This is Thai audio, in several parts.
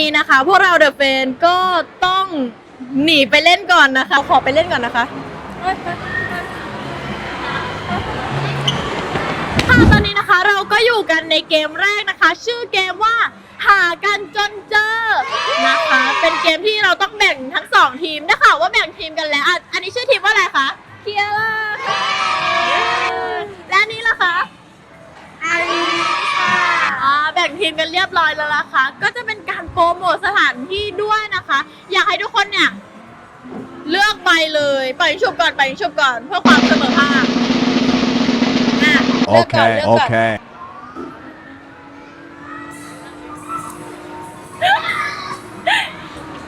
นี้นะคะ พวกเราเดอะเฟนก็ต้องหนีไปเล่นก่อนนะคะ ขอไปเล่นก่อนนะคะ ค่ะตอนนี้นะคะเราก็อยู่กันในเกมแรกนะคะ ชื่อเกมว่าหากันจนเจอนะคะ เป็นเกมที่เราต้องแบ่งทั้งสองทีมนะคะว่าแบ่งทีมกันแล้วอะอันนี้ชื่อทีมว่าอะไรคะเคียร่าค่ะและอันนี้ล่ะคะอันนี้ค่ะอ่าแบ่งทีมกันเรียบร้อยแล้วนะคะ ก็จะเป็นการ โปรโมทสถานที่ด้วยนะคะ อยากให้ทุกคนเนี่ยเลือกไปเลยไปชุบก่อนไปชุบก่อนเพื่อความเสมอภาคอะเลือกก่อน Okay, เลือกก่อน okay.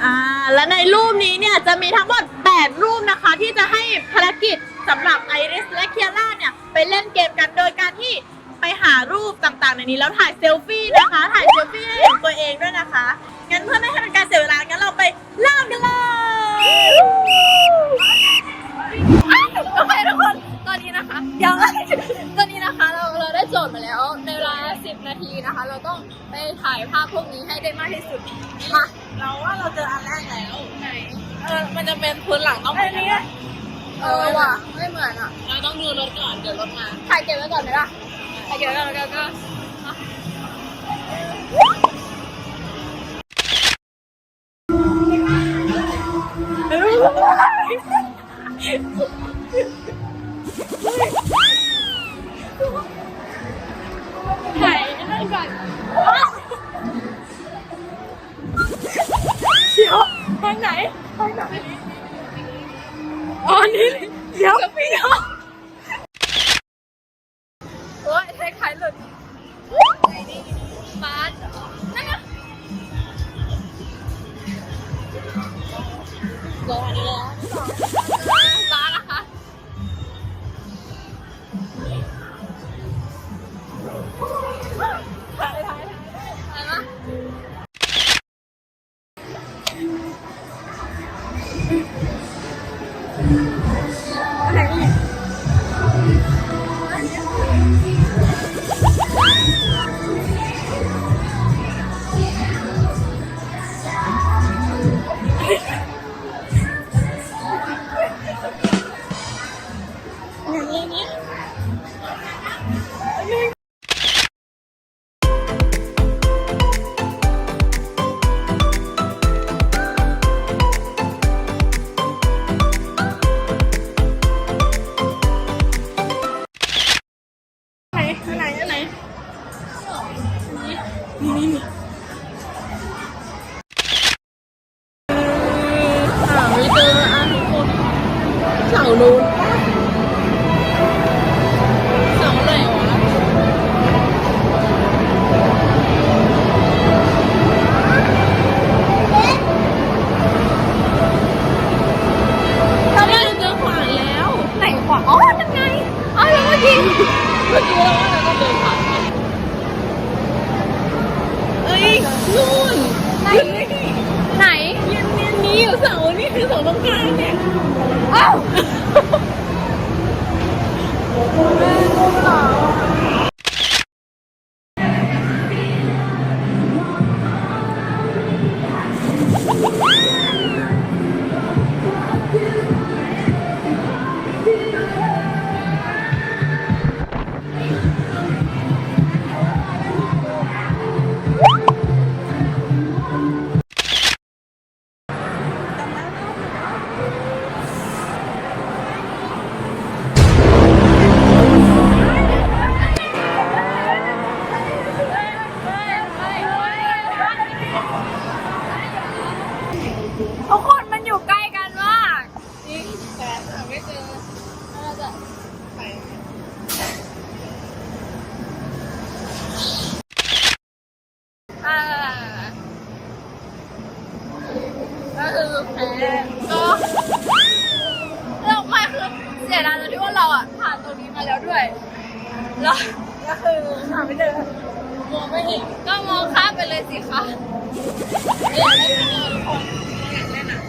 อ่าและในรูปนี้เนี่ยจะมีทั้งหมด 8 รูปนะคะที่จะให้ภารกิจสำหรับไอริสและเคียร่าเนี่ยไปเล่นเกมกันโดยการที่ ไปหารูปต่างๆในนี้แล้วถ่ายเซลฟี่นะคะ ถ่ายเซลฟี่ให้เห็นตัวเองด้วยนะคะ งั้นเพื่อไม่ให้เป็นการเสียเวลา งั้นเราไปเริ่มกันเลยโอเคทุกคน ตอนนี้นะคะเดี๋ยวตอนนี้นะคะเราเราได้โจทย์มาแล้ว ในเวลา 10 นาทีนะคะ เราต้องไปถ่ายภาพพวกนี้ให้ได้มากที่สุดมาเราว่าเราเจออันแรกแล้วไหนเออมันจะเป็นพื้นหลังต้องเป็นนี้เออว่ะไม่เหมือนอะ เราต้องดูรถก่อนเดี๋ยวรถมา ถ่ายเก็บไว้ก่อนไหมล่ะ ถ่ายเก็บไว้ก่อนแล้วกันก็ถ่ายนั่นก่อนเดี๋ยวทางไหนทางไหนอ๋อนี่เดี๋ยวพี่น้อง โ อ้ยใครขายหลุดไหนนี่บาสนั่นนะรออันนี้แล้ว อันไหนอันไหนอันไหนหาไม่เจออะทุกคนเสานู้นเสาไหนวะตอนนี้เราเจอขวานแล้วไหนขวาอ๋อนั่นไงอ๋อแล้วเมื่อกี้เมื่อ กี้เราว่าเราต้องเดินผ่านมันเอ้ยนู่นไหนไหนเย็นเย็นนี้อยู่เสานี่คือเสาตรงกลางเนี่ย อ้าว หาไม่เจอเราจะไปอ่าก็คือแพ้ก็เราไม่คือเสียดายตรงที่ว่าเราอะผ่านตรงนี้มาแล้วด้วยแล้วก็คือหาไม่เจอมองไม่เห็นก็มองข้ามไปเลยสิคะเล่นเลยทุกคนไม่อยากเล่นอะ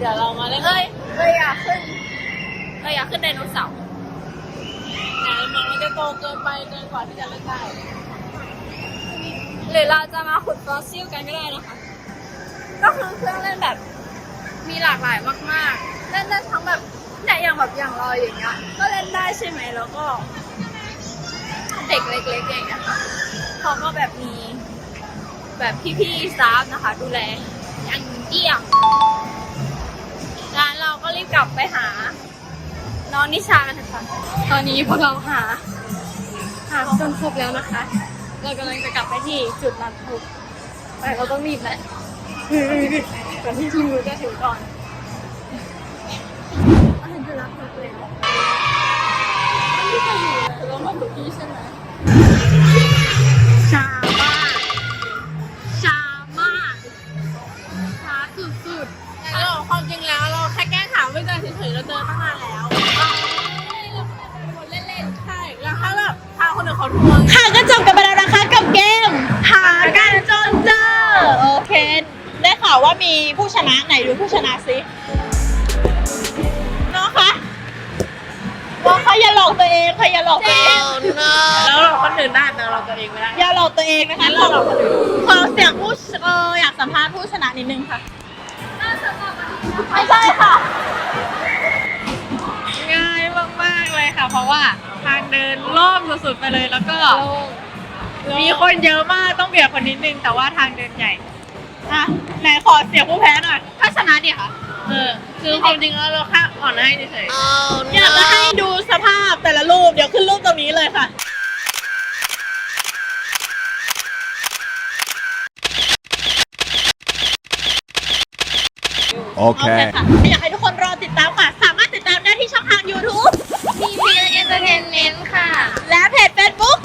เดี๋ยวเรามาเล่นเอ้ยเลยอยากขึ้นเลยอยากขึ้นไดโนเสาร์ไหนมันจะโตเกินไปเกินกว่าที่จะเล่นได้หรือเราจะมาขุดฟอสซิลกันก็ได้นะคะ ก็คือเครื่องเล่นแบบ มีหลากหลายมากๆ เล่นได้ทั้งแบบเนี่ยอย่างแบบอย่างเราอย่างเงี้ย ก็เล่นได้ใช่ไหมแล้วก็ เด็กเล็กๆอย่างเงี้ยค่ะเขาก็แบบมี แบบพี่ๆสตาฟนะคะ ดูแลอย่างเยี่ยมร้านเรีบกลับไปหา น้องนิชากันเถอะค่ะตอนนี้พวกเราหา หาจนครบแล้วนะคะ เรากำลังจะกลับไปที่จุดนัดพบแต่เราต้องรีบแหละก่อนที่ทีมรู้จะถึงก่อนเอาถึงจุดนัดพบเลยไม่เคยอยู่เรามาถูกที่ใช่ไหม วว่ามีผู้ชนะไหนดูผู้ชนะสิน้องคะน้องคะอย่าหลอกตัวเองค่ะอย่าหลอกตัวเอง แล้วเราคนอื่นได้แต่เราตัวเองไม่ได้อย่าหลอกตัวเองนะคะขอขอเสียงผู้เอออยากสัมภาษณ์ผู้ชนะนิดนึงค่ะไม่ใช่ค่ะ ง่ายมากๆเลยค่ะ เพราะว่าทางเดินโล่งสุดๆไปเลยแล้วก็ มีคนเยอะมากต้องเบียดคนนิดนึง แต่ว่าทางเดินใหญ่ อะไหนขอเสียงผู้แพ้หน่อย ถ้าชนะดิค่ะ เออ คือความจริงแล้วเราแค่อ่อนให้เฉยอยากจะให้ดูสภาพแต่ละรูป เดี๋ยวขึ้นรูปตรงนี้เลยค่ะโอเค Okay. ค่ะอยากให้ทุกคนรอติดตามค่ะ สามารถติดตามได้ที่ช่องทาง YouTube มีเพียงเอนเตอร์เทนเมนต์ค่ะ และเพจ Facebook